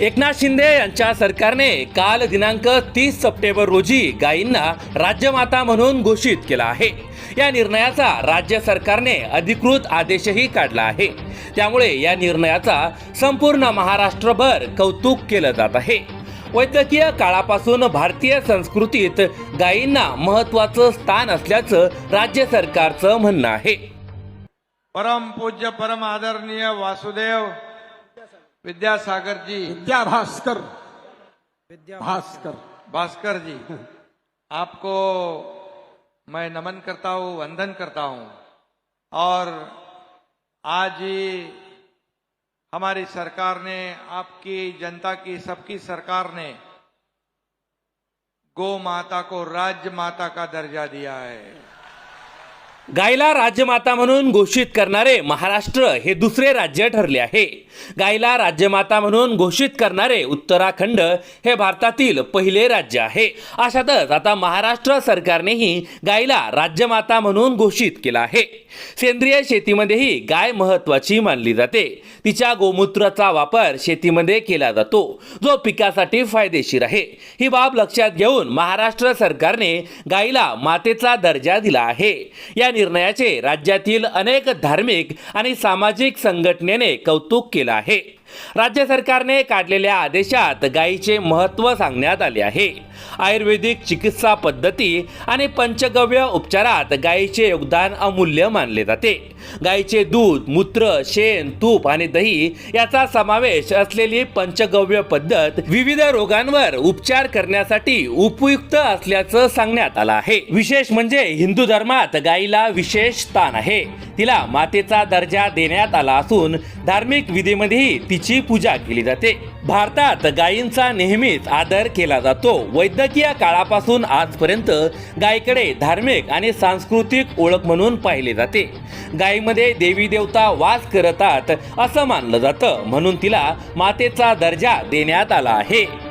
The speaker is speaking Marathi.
एकनाथ शिंदे यांच्या सरकारने काल दिनांक तीस सप्टेंबर रोजी गायींना राज्यमाता म्हणून घोषित केला आहे. या निर्णयाचा राज्य सरकारने अधिकृत आदेशही काढला आहे. त्यामुळे या निर्णयाचा संपूर्ण महाराष्ट्रभर कौतुक केलं जात आहे. वैद्यकीय काळापासून भारतीय संस्कृतीत गायींना महत्वाचं स्थान असल्याचं राज्य सरकारचं म्हणणं आहे. परम पूज्य परम आदरणीय वासुदेव विद्यासागर जी। विद्या भास्कर विद्या भास्कर। भास्कर जी आपको मैं नमन करता हूँ वंदन करता हूँ। और आज ही हमारी सरकार ने आपकी जनता की सबकी सरकार ने गौ माता को राज्य माता का दर्जा दिया है। गायला राज्यमाता म्हणून घोषित करणारे महाराष्ट्र हे दुसरे राज्य ठरले आहे. गायला राज्यमाता म्हणून घोषित करणारे उत्तराखंड हे भारतातील पहिले राज्य आहे. अशातच आता महाराष्ट्र सरकारनेही गायला राज्यमाता म्हणून घोषित केला आहे. सेंद्रिय शेतीमध्येही गाय महत्वाची मानली जाते. तिच्या गोमूत्राचा वापर शेतीमध्ये केला जातो जो पिकासाठी फायदेशीर आहे. ही बाब लक्षात घेऊन महाराष्ट्र सरकारने गायीला मातेचा दर्जा दिला आहे. या निर्णयाचे राज्यातील अनेक धार्मिक आणि सामाजिक संघटनेने कौतुक केलं आहे. राज्य सरकारने काढलेल्या आदेशात गायीचे महत्त्व सांगण्यात आले आहे. आयुर्वेदिक चिकित्सा पद्धती आणि पंचगव्य उपचारात गायीचे योगदान अमूल्य मानले जाते. गायीचे दूध मूत्र शेण तूप आणि दही याचा समावेश असलेली पंचगव्य पद्धत विविध रोगांवर उपचार करण्यासाठी उपयुक्त असल्याचं सांगण्यात आलं आहे. विशेष म्हणजे हिंदू धर्मात गायीला विशेष स्थान आहे. तिला मातेचा दर्जा देण्यात आला असून धार्मिक विधीमध्येही तिची पूजा केली जाते. भारतात गायींचा नेहमीच आदर केला जातो. वैद्यकीय काळापासून आजपर्यंत गायीकडे धार्मिक आणि सांस्कृतिक ओळख म्हणून पाहिले जाते. गायीमध्ये देवी देवता वास करतात असं मानलं जातं. म्हणून तिला मातेचा दर्जा देण्यात आला आहे.